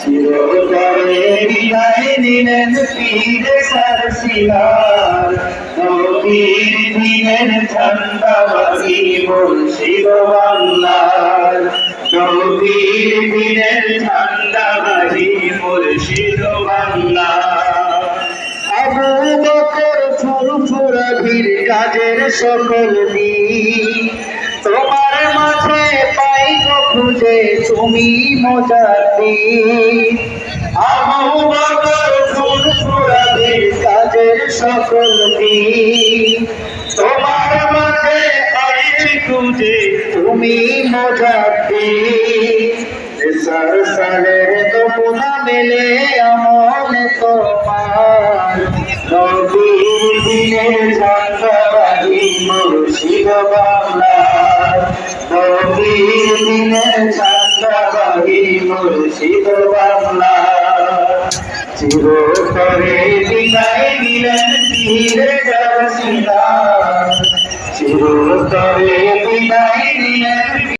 চিরতরে বিদায় নিলেন পীর সারসিলার নবীর দিনের ঠান্ডাবাজি মুর্শিদ বাংলার নবীর দিনের ঠান্ডাবাজি মুর্শিদ বাংলার আবু বকর ফুরফুরা সকল দিন তুমি মজাতি আবু বকর ফুরফুরা ভিড় কাজের দিন। তোমার মাঝে পাইব খুঁজে, তুমি মজাতি সরসরের নমুনা মেলে আমল তোমার। নবীর দিনের ঝান্ডাবাজি মুর্শিদ বাংলা রাহি মুর্শিদ বাংলা চিরতরে বিদায় দিলেন চিরে চিরতরে